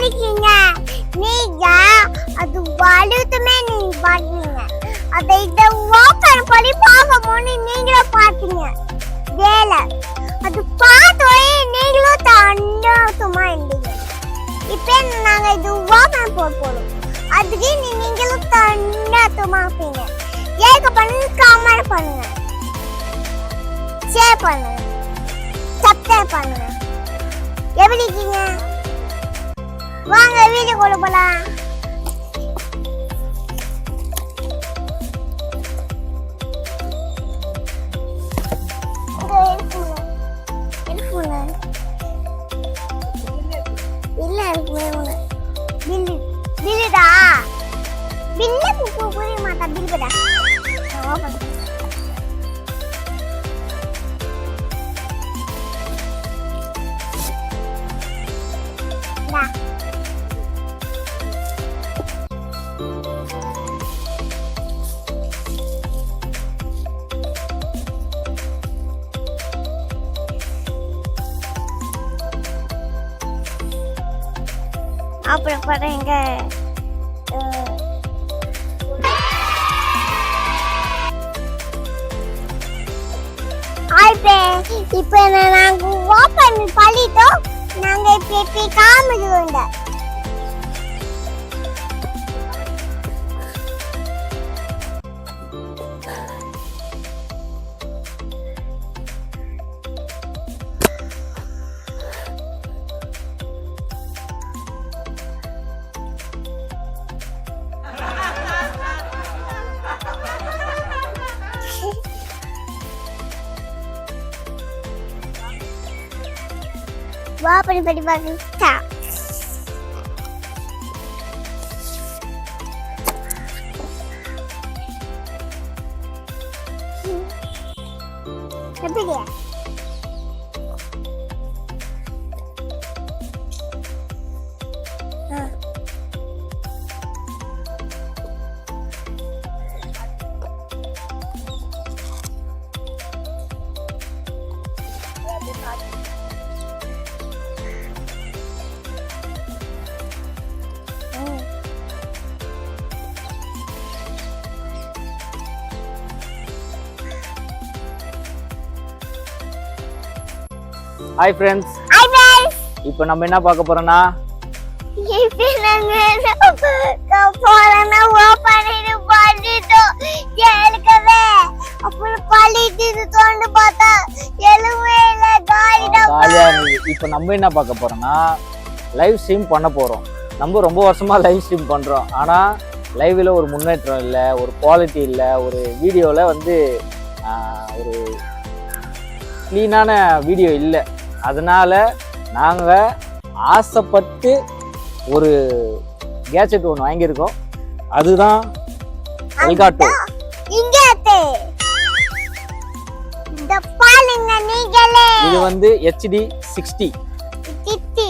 இருக்கீங்க நீங்க அது வலுத்துமே நீங்க பாத்தீங்க அதை இதை ஓப்பன் பண்ணி பார்க்கும்போது நீங்களும் பார்த்தீங்க வேலை. அது பார்த்தோயே நீங்களும் தண்டோசமா இருந்தீங்க. இப்போ நாங்க இது ஓப்பன் போட போறோம். அதுக்கு நீ நீங்களும் தண்டோசமா இருப்பீங்க. ஏக பண்ணுங்க கமெண்ட் பண்ணுங்க. ஷேர் பண்ணுங்க. சப்ஸ்கிரைப் பண்ணுங்க. எப்படி இருக்கீங்க? வாங்க வீடியோ கொண்டு போலாம். அப்புறம் பாருங்க. இப்ப நாங்க ஓப்பன் பண்ணிட்டோம். நாங்க இப்ப காமெடி காமிடுவோம் ஓப்பன் பண்ணி பாருங்க ஹாய் ஃப்ரெண்ட்ஸ் ஐ guys. இப்போ நம்ம என்ன பார்க்க போறோம்னா? இப்ப நம்ம என்ன பார்க்க போறோம்னா லைவ் ஸ்ட்ரீம் பண்ண போறோம். நம்ம ரொம்ப வருஷமா லைவ் ஸ்ட்ரீம் பண்றோம். ஆனா லைவ்ல ஒரு முன்னேற்றம் இல்லை ஒரு குவாலிட்டி இல்லை ஒரு வீடியோவில் வந்து ஒரு க்ளீனான வீடியோ இல்லை. அதனால நாங்கள் ஆசைப்பட்டு ஒரு கேட்ஜெட் ஒன்று வாங்கியிருக்கோம். அதுதான் எல்காட்டோ இது வந்து ஹெச்டி சிக்ஸ்டி திட்டி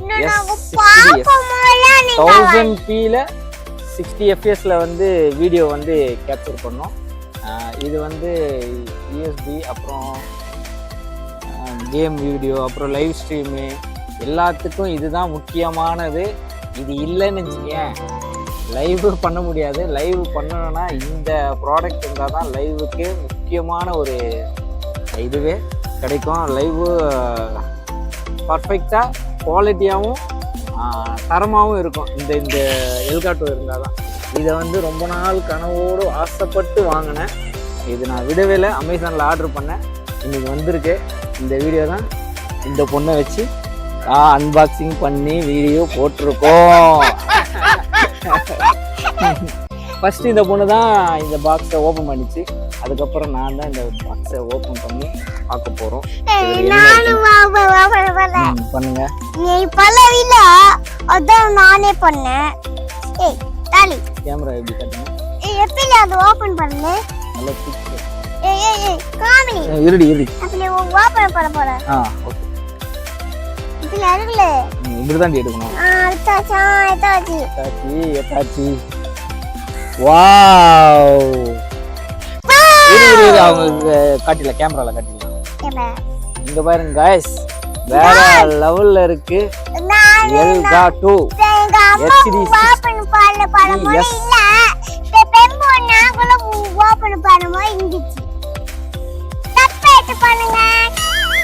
இன்னும் Yes, நாங்க 60 பார்க்கும்போதெல்லாம் நீங்க தௌசண்ட் பியில் சிக்ஸ்டி எஃப்எஸ்ல வந்து வீடியோ வந்து கேப்சர் பண்ணோம். இது வந்து யூஎஸ்பி அப்புறம் கேம் வீடியோ அப்புறம் லைவ் ஸ்ட்ரீமு எல்லாத்துக்கும் இதுதான் முக்கியமானது. இது இல்லைன்னு வச்சுக்கேன் லைவ் பண்ண முடியாது. லைவ் பண்ணணும்னா இந்த ப்ராடக்ட் இருந்தால் தான் லைவுக்கு முக்கியமான ஒரு இதுவே கிடைக்கும். லைவு பர்ஃபெக்டாக குவாலிட்டியாகவும் தரமாகவும் இருக்கும். இந்த இந்த எல்காட்டோ இருந்தால் தான் இதை வந்து ரொம்ப நாள் கனவோடு ஆசைப்பட்டு வாங்கினேன். இது நான் விடவே அமேசானில் ஆர்டர் பண்ணேன். இன்னைக்கு வந்திருக்கு. இந்த வீடியோ தான் இந்த பொண்ணை வச்சு அன்பாக்சிங் பண்ணி வீடியோ போட்டிருக்கோம். ஃபர்ஸ்ட் இந்த பொண்ணு தான் இந்த பாக்ஸை ஓப்பன் பண்ணிச்சு. அதுக்கப்புறம் நான் தான் இந்த பாக்ஸை ஓப்பன் பண்ணி பார்க்க போகிறோம் பண்ணுங்க. நீ பல்லவில அதான் நானே பண்ணேன். ஏய் தாலி. கேமரா எப்படி கட்டுங்க எப்படி அது ஓபன் பண்ணு? நல்லா இருடி இருடி. அப்படி ஓபன் பண்ண போற. ஆ ஓகே. இதுல இப்படி தான் எடுக்கணும். ஆ எத்தாச்சி வாவ். இரு இரு அவங்க காட்டில கேமரால காட்டிடலாம் ஏப்பா இங்க பாருங்க வேற லெவல்ல இருக்கு. எல்கா டூ எங்க அம்மா. ஓபன் பண்ண படமோ Yes. இல்ல. பெம்போ நாங்களும் ஓபன் பண்ணுமோ இருந்துச்சு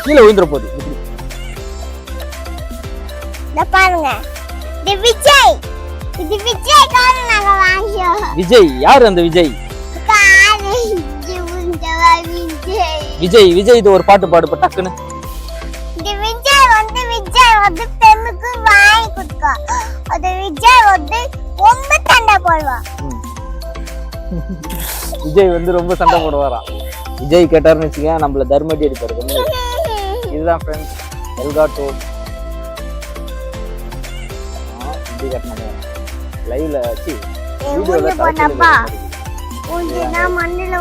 கீழே விழுந்துற போகுது. பாருங்க. இது விஜய். இது விஜய் நாங்க வாங்கியோம் விஜய் யார் அந்த விஜய்? விஜய். விஜய் விஜய் இது ஒரு பாட்டு பாடு டக்குன்னு. விஜய் வந்து விஜய் வந்து பெண்ணுக்கு வாங்கி கொடுக்கா. அது விஜய் வந்து ரொம்ப சண்டை போடுவான். விஜய் வந்து ரொம்ப சண்டை போடுவாராம் விஜய் கேட்டாருன்னு வச்சுக்கேன் நம்மள தர்மடி அடிப்பாரு. இதுதான் ஃப்ரெண்ட்ஸ் எல்கா டூ இப்படி கட்டணும் லைவ்ல வச்சு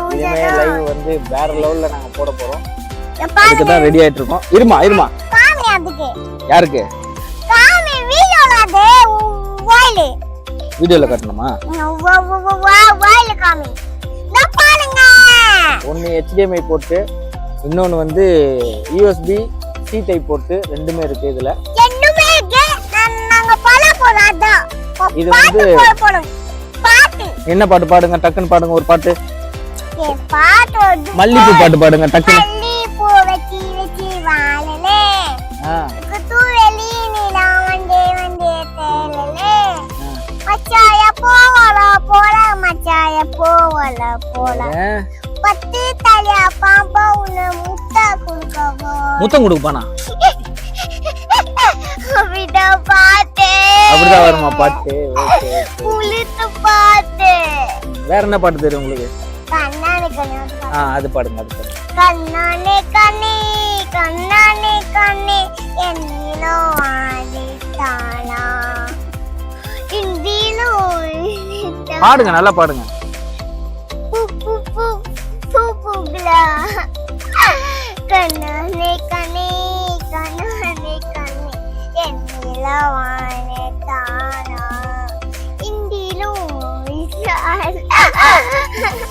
இனிமே லைவ் வந்து வேற லெவல்ல நாங்க போட போறோம். அதுக்கு தான் ரெடி ஆயிட்டு இருக்கோம் இருமா? இருமா யாருக்கு? வீடியோல கட்டணுமா? ஒன்று HDMI போட்டு இன்னொன்று வந்து யூஎஸ்பி சி டைப் போட்டு ரெண்டுமே இருக்கு இதுல. பல இது வந்து- என்ன பாட்டு பாடுங்க? டக்குன்னு பாடுங்க ஒரு பாட்டு. மல்லிப்பூ பாட்டு பாடுங்க டக்குன்னு. மச்சாய போவல போல மச்சாய போல பத்து பாம்பா உன்னை முட்டை கொடுக்கவோ? முத்தம் கொடுப்பானா? அப்படிதான் பார்த்தேன் அப்படிதான் வருமா? பாட்டு புளித்து பார்த்தேன் வேற என்ன பாட்டு தெரியும் உங்களுக்கு? கண்ணாடி ஆ அது பாடுங்க அது பாடுங்க. கண்ணானே கண்ணே கண்ணானே கண்ணே என்னிலோ ஆடித்தானா இந்தியிலோ பாடுங்க நல்லா பாடுங்க. கண்ணானே கண்ணே கண்ணானே கண்ணே. என்னிலோ ஆடித்தானா இந்தியிலோ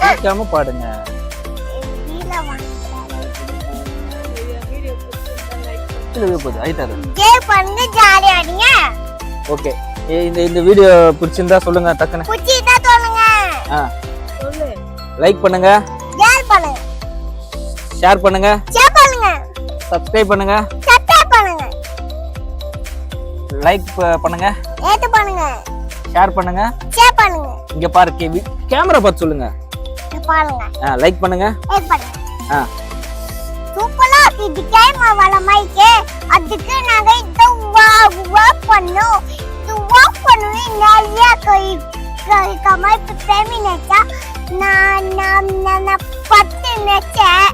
கேட்காம பாடுங்க. ஓகே. இந்த இந்த வீடியோ பிடிச்சிருந்தா சொல்லுங்க லைக் ஷேர் பண்ணுங்க. ஷேர் பண்ணுங்க. சப்ஸ்கிரைப் பண்ணுங்க. சப்ஸ்கிரைப் பண்ணுங்க. லைக் பண்ணுங்க. ஏத்து பண்ணுங்க. ஷேர் பண்ணுங்க. ஷேர் பண்ணுங்க. இங்க பாரு கேமரா பார்த்து சொல்லுங்க. பாருங்க. ஆ லைக் பண்ணுங்க. ஏத்து பண்ணுங்க. ஆ. சூப்பரா இது கேம் வர மைக்கு அதுக்கு நாங்க இந்த ஒர்க் பண்ணோம். இது ஒர்க் பண்ணவே நிறைய கை கை இப்போ பேமி நினைச்சா நான் நான் நான் பத்து நினைச்சேன்.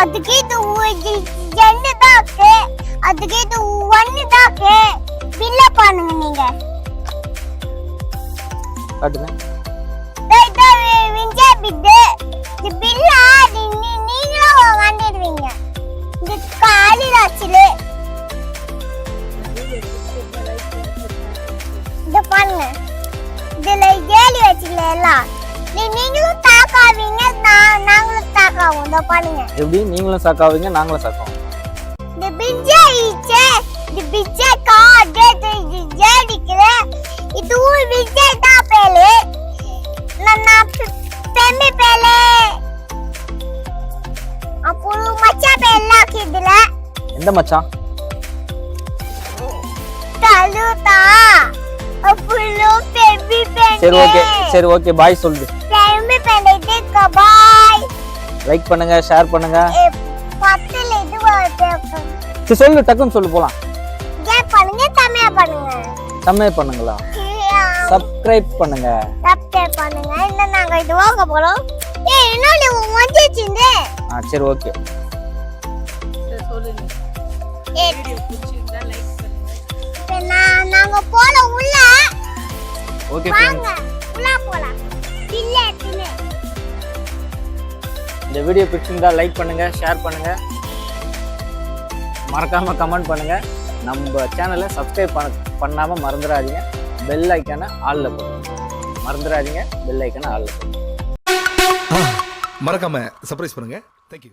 அதுக்கு இது ரெண்டு தான் இருக்கு அதுக்கு இது ஒன்னு தான் இருக்கு பில்ல பண்ணுங்க நீங்க காட்டுங்க டேய், விஞ்சய் பிட்டு. இது பில்லா, நீங்களும் வாங்கிடுவீங்க. இது காலையில ஆச்சுலே. இத பாருங்க. இதுல ஏலி வச்சுக்கல எல்லாம். நீ- நீங்களும் தாக்காவீங்க, நாங்களும் தாக்காவோம். இத பாருங்க. எப்படி நீங்களும் சாக்காவீங்க நாங்களும் சாக்குவோம் பிஞ்சை காடு, இது இது ஏடிக்கிற. இதுவும் விஜய் தான் பேரு நான் நான் பெ- பெம்மி பேரு அப்புறம் மச்சா பேர்லாம் இதுல எந்த மச்சான் தலுதா அப்புறம் பெம்மி சரி ஓகே சரி ஓகே பாய் சொல்லுது பெம்மி பேரு இது கபாய் லைக் பண்ணுங்க ஷேர் பண்ணுங்க பத்துல இது. சரி சொல்லு டக்குன்னு சொல்லு போலாம் பண்ணுங்க. செம்மையா பண்ணுங்களா? சப்ஸ்கிரைப் பண்ணுங்க. சப்ஸ்கிரைப் பண்ணுங்க. இன்னும் நாங்க இது வாங்க போறோம். ஏய் இன்னொரு வந்துச்சுங்க ஆ சரி ஓகே. நான் நாங்க போல உள்ள. ஓகே வாங்க. உள்ள போலாம். இல்ல இந்த வீடியோ பிடிச்சிருந்தா லைக் பண்ணுங்க ஷேர் பண்ணுங்க. மறக்காம கமெண்ட் பண்ணுங்க. நம்ம சேனலை சப்ஸ்கிரைப் பண்ண பண்ணாமல் மறந்துடாதீங்க. பெல் ஐக்கானை ஆளில் போடுங்க. மறந்துடாதீங்க. பெல் ஐக்கானை ஆளில் போடுங்க. மறக்காம சர்ப்ரைஸ் பண்ணுங்க. தேங்க்யூ